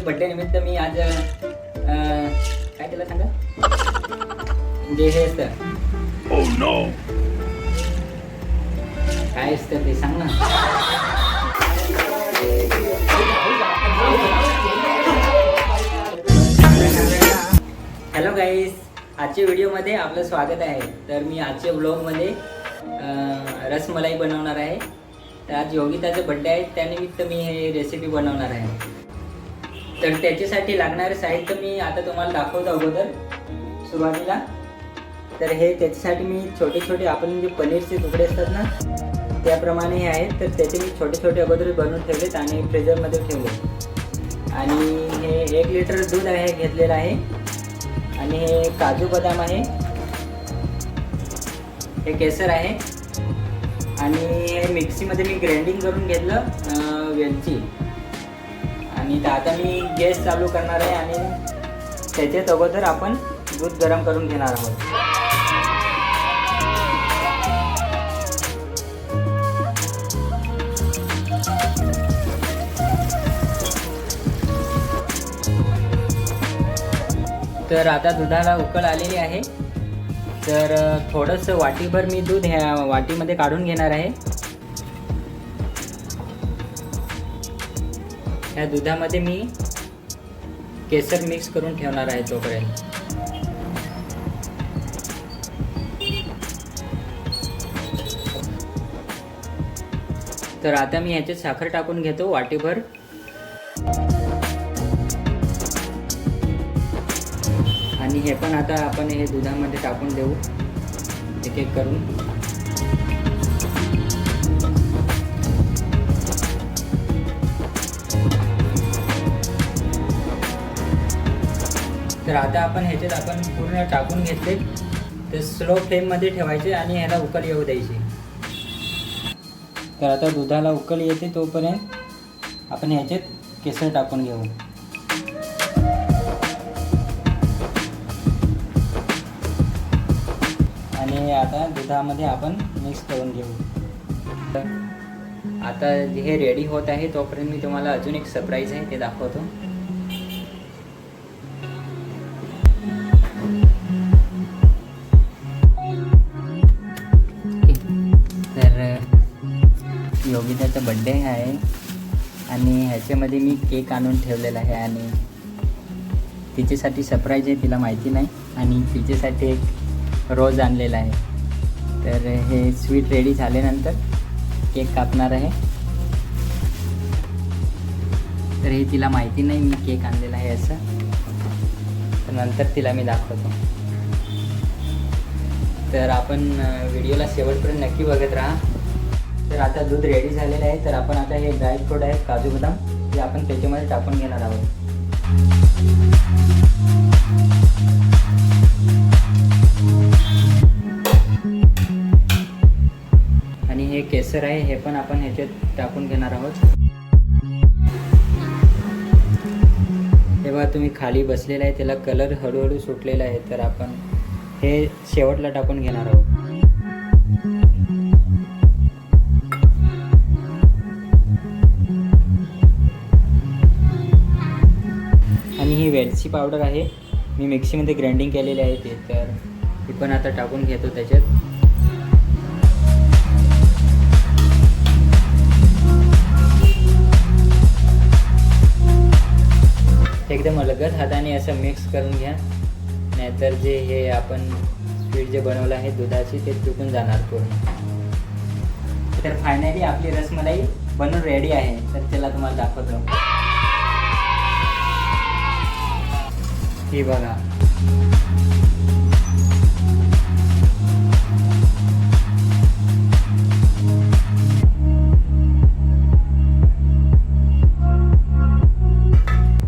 Birthday निमित्त मी आज काय त्याला सांगा? म्हणजे हे असतं. काय असतं ते सांग ना. हॅलो गाईस आजच्या व्हिडिओमध्ये आपलं स्वागत आहे. तर मी आजच्या ब्लॉगमध्ये रसमलाई बनवणार आहे. तर आज योगिताचा बड्डे आहे. त्यानिमित्त मी हे रेसिपी बनवणार आहे. तर त्याच्यासाठी लागणारे साहित्य मी आता तुम्हाला दाखवतो अगोदर सुरुवातीला. तर हे त्याच्यासाठी मी छोटे छोटे आपण जे पनीरचे तुकडे असतात ना त्याप्रमाणे हे आहेत. तर त्याचे मी छोटे छोटे अगोदर बनवून ठेवलेत आणि फ्रीजरमध्ये ठेवले आणि हे एक लिटर दूध आहे घेतलेलं आहे. आणि हे काजू बदाम आहे. हे केसर आहे. आणि हे मिक्सीमध्ये मी ग्राइंडिंग करून घेतलं वेलची. आणि तर आता मी गॅस चालू करणार आहे आणि त्याच्यात अगोदर आपण दूध गरम करून घेणार आहोत. तर आता दुधाला उकळ आलेली आहे. तर थोडंसं वाटीभर मी दूध ह्या वाटीमध्ये काढून घेणार आहे. ह्या दुधामध्ये मी केसर मिक्स करून ठेवणार आहे तोपर्यंत. तर आता मी याच्यात साखर टाकून घेतो वाटीभर. आणि हे पण आता आपण हे दुधामध्ये टाकून देऊ. एक एक करून. तर आता आपण ह्याच्यात आपण पूर्ण टाकून घेतले. ते स्लो फ्लेममध्ये ठेवायचे आणि ह्याला उकल येऊ द्यायची. तर आता दुधाला उकल येते तोपर्यंत आपण ह्याच्यात केसर टाकून घेऊ. आणि आता दुधामध्ये आपण मिक्स करून घेऊ. तर आता हे रेडी होत आहे तोपर्यंत मी तुम्हाला अजून एक सरप्राईज आहे ते दाखवतो. योगिताचा बड्डे आहे. आणि ह्याच्यामध्ये मी केक आणून ठेवलेला आहे आणि तिच्यासाठी सरप्राईज आहे तिला माहिती नाही. आणि तिच्यासाठी एक रोज आणलेला आहे. तर हे स्वीट रेडी झाल्यानंतर केक कापणार आहे. तर हे तिला माहिती नाही मी केक आणलेला आहे असं. तर नंतर तिला मी दाखवतो. तर आपण व्हिडिओला शेवटपर्यंत नक्की बघत राहा. तर आता दूध रेडी झालेलं आहे. तर आपण आता हे ड्रायफ्रूट आहेत काजू बदाम ते आपण त्याच्यामध्ये टाकून घेणार आहोत. आणि हे केसर आहे हे पण आपण ह्याच्यात टाकून घेणार आहोत. तेव्हा तुम्ही खाली बसलेला आहे त्याला कलर हळूहळू सुटलेला आहे. तर आपण हे शेवटला टाकून घेणार आहोत. वेलची पावडर आहे. मी मिक्सीमध्ये ग्राइंडिंग केलेली आहे ते तर ती पण आता टाकून घेतो त्याच्यात. एकदम अलगद हाताने असं मिक्स करून घ्या. नाहीतर जे हे आपण स्वीट जे बनवलं आहे दुधाची ते चुकून जाणार पूर्ण. तर फायनली आपली रसमलाई बनून रेडी आहे. तर त्याला तुम्हाला दाखवतो. ही बघा.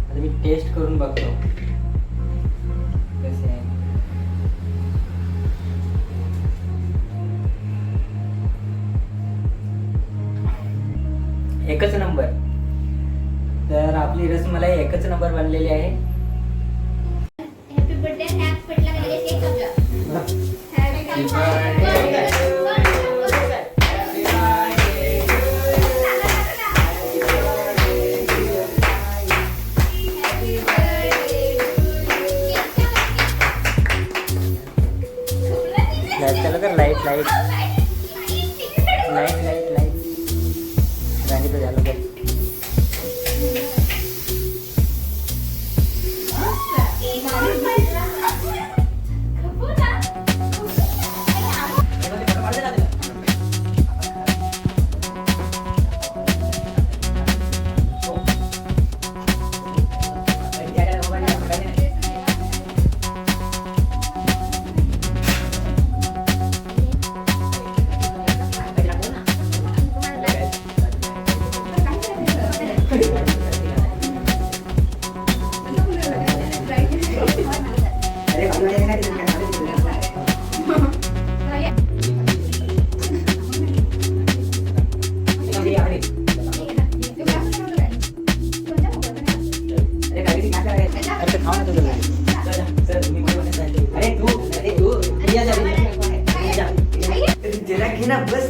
आता मी टेस्ट करून बघतो. कसे आहे? एकच नंबर तर आपली रसमलाई एकच नंबर बनलेली आहे. Let's go, light, light.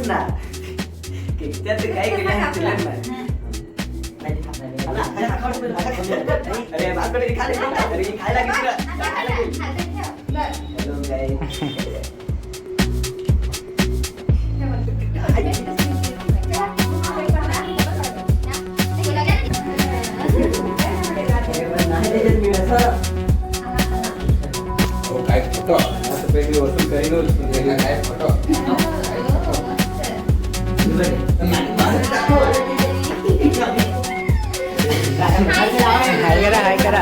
घे ना बस ना त्यात काय केलं तुला अरे बाकडे खाले अरे खायला किती हॅलो गाय काय फोटो असं पैकी वसूल करीनच तुझ्या काय फोटो हाय करा हाय करा.